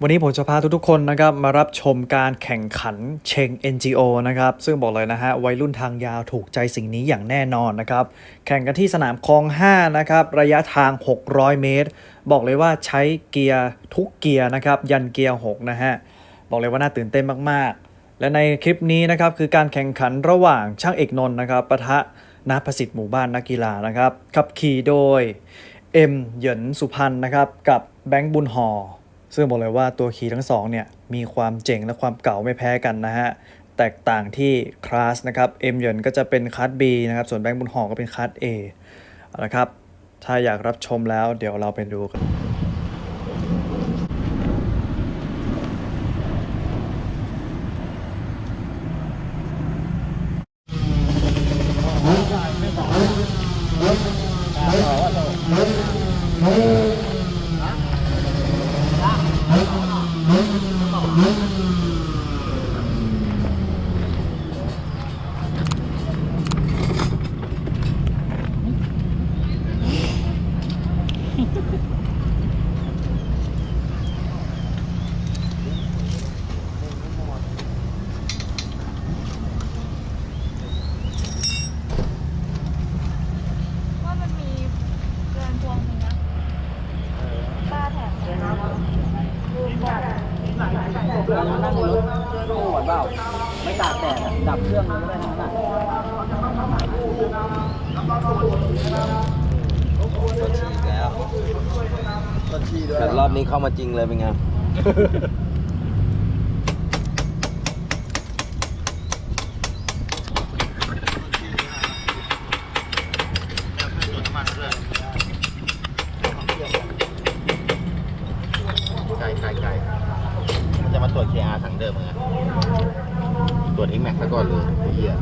วันนี้ผมจะพาทุกๆคนนะครับมารับชมการแข่งขันเชง NGO นะครับซึ่งบอกเลยนะฮะวัยรุ่นทางยาวถูกใจสิ่งนี้อย่างแน่นอนนะครับแข่งกันที่สนามคลอง 5 นะครับระยะทาง 600 เมตร บอกเลยว่าใช้เกียร์ทุกเกียร์นะครับยันเกียร์ 6 นะฮะบอกเลยว่าน่าตื่นเต้นมากๆ และในคลิปนี้นะครับคือการแข่งขันระหว่างช่างเอกนนท์นะครับปะทะนาประสิทธิ์หมู่บ้านนักกีฬานะครับขับขี่โดยเอ็มเหยินสุพรรณนะครับกับแบงค์บุญหอ ซึ่งบอกเลยว่าตัวขี่ทั้งสองเนี่ยมีความเจ๋งและความเก่าไม่แพ้กันนะฮะ แตกต่างที่คลาสนะครับเอ็มหยนก็จะเป็นคลาส B นะครับ ส่วนแบงค์บุญหอก็เป็นคลาส A เอาละครับ ถ้าอยากรับชมแล้วเดี๋ยวเราไปดูกันว่ามันมีเกินพวงนึงนะป้าแถมเลยนะ นั่งรถโอ้โหเปล่าไม่ตากแดับเครื่องเลยไม่ได้ทั้งนั้นอะแต่รอบนี้เข้ามาจริงเลยเป็นไงไกลไกลไกลมันจะมาตรวจ KR ถังเดิมไง ตรวจ X Max ซะก่อนเลยไอ้เหี้ย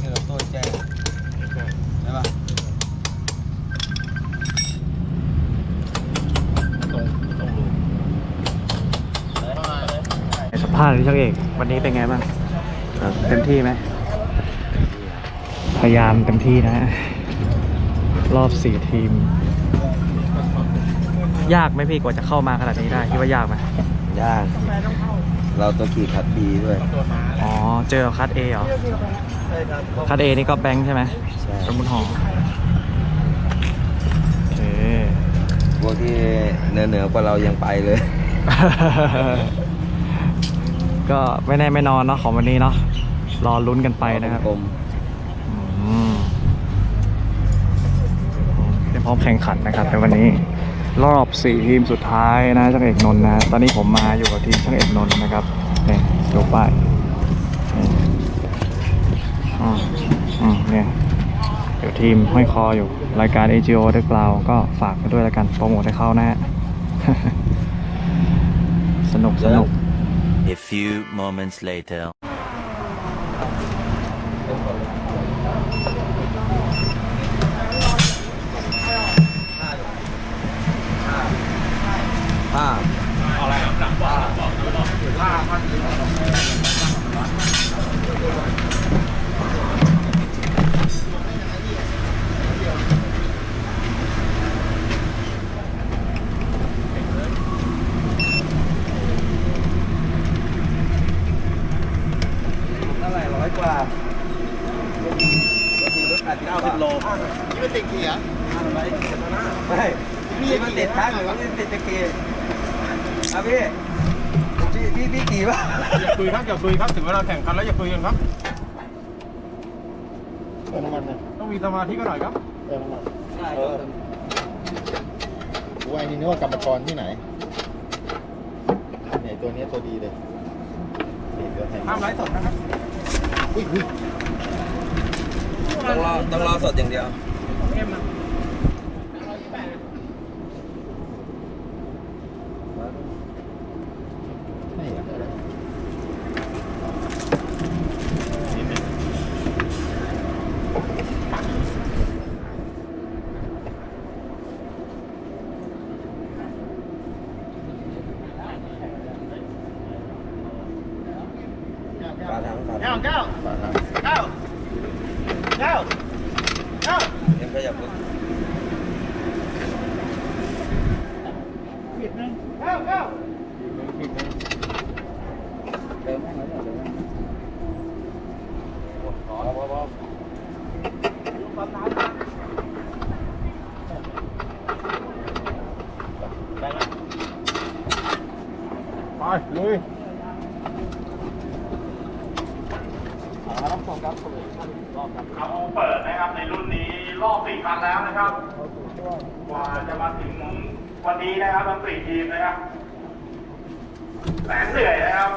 นี่เราตัวแจ้งใช่ป่ะตรงตรงรูสัมภาษณ์ที่ช่างเอกวันนี้เป็นไงบ้างเต็มที่ไหมพยายามเต็มที่นะฮะรอบสี่ทีม ยากไหมพี่กว่าจะเข้ามาขนาดนี้ได้คิดว่ายากไหมยาก เราตัวขี่คัดดีด้วย อ๋อเจอคัดเอเหรอคัดเอนี่ก็แบงค์ใช่ไหมใช่เป็นบุญหอมโอเคพวกที่เหนือเหนือกว่าเรายังไปเลย ก็ไม่แน่ไม่นอนเนาะของวันนี้เนาะรอลุ้นกันไปนะครับกลมอืมเตรียมพร้อมแข่งขันนะครับในวันนี้ รอบสี่ทีมสุดท้ายนะช่างเอกนนท์นะตอนนี้ผมมาอยู่กับทีมช่างเอกนนท์นะครับนี่ดูป้ายนี่อืมอืมเนี่ยเดี๋ยวทีมห้อยคออยู่รายการ AGO เด็กเราก็ฝากกันด้วยแล้วกันโปรโมทให้เข้านะฮะ สนุกสนุก A few moments later. ผ้าเท่าไหร่ร้อยกว่าเก้าสิบโลนี่เป็นติ่งเขียไม่พี่มันติดช้างหรือว่าพี่ติดตะเกียบ อะพี่พี่พี่พี่กี่ป่ะอย่าคุยครับอย่าคุยครับถึงเวลาแข่งขันแล้วอย่าคุยกันครับเติมน้ำมันนะต้องมีสมาธิกันหน่อยครับเติมน้ำมันเออกูไอ้นี่นึกว่ากรรมกรที่ไหนเนี่ยตัวเนี้ยตัวดีเลยนี่ตัวแทนห้ามไลฟ์สดนะครับอุ้ยอุ้ยต้องรอต้องรอสดอย่างเดียวไม่ phản thẳng go. Go. Cao cao cao cao em bây giờ bước Việt Nam cao cao เขาเปิดนะครับในรุ่นนี้รอบสี่คันแล้วนะครับ กว่าจะมาถึงวันนี้นะครับทั้งสี่ทีมนะครับแสนเหนื่อยนะครับ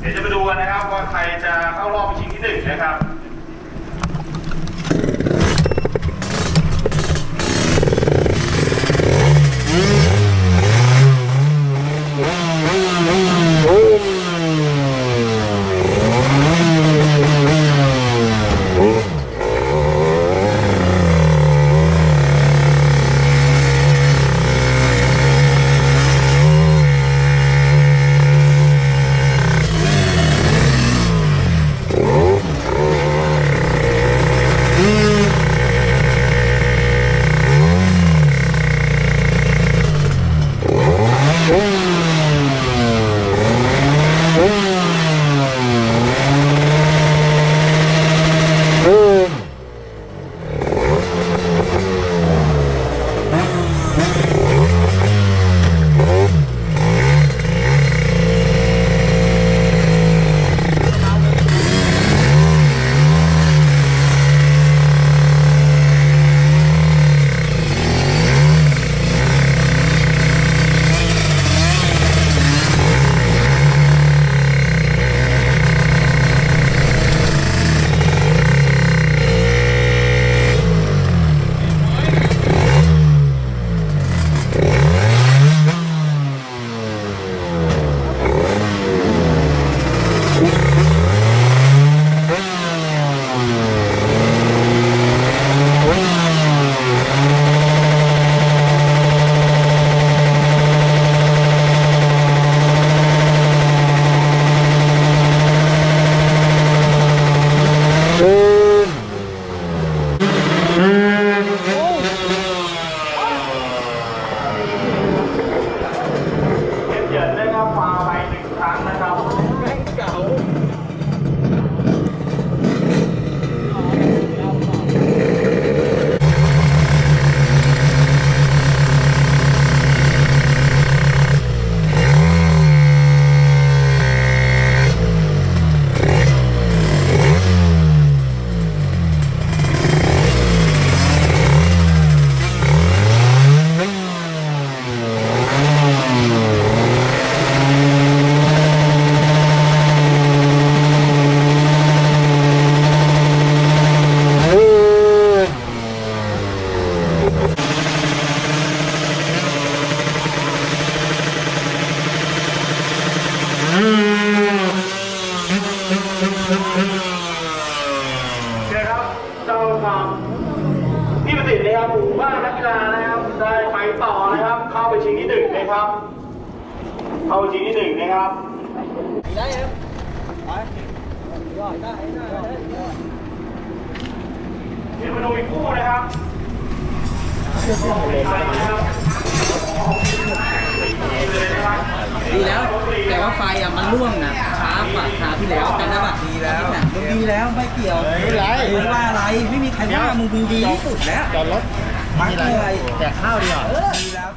เดี๋ยวจะไปดูกันนะครับว่าใครจะเข้ารอบไปชิงที่หนึ่งนะครับ นะครับหมู่บ้านนักกีฬานะครับได้ไปต่อนะครับ เข้าไปชิงที่หนึ่งนะครับ เข้าไปชิงที่หนึ่งนะครับได้ครับไปยอดได้ได้ได้เดี๋ยวมาดูอีกคู่นะครับ ดีแล้ว แต่ว่าไฟอะมันร่วงนะช้ากว่าคราวที่แล้วจำได้ปะดีแล้วมันดีแล้วไม่เกี่ยวไม่ไรไม่ว่าอะไรไม่มีใครว่ามึงดีที่สุดแล้วจอดรถพักเลยแจกข้าวดีกว่าดีแล้ว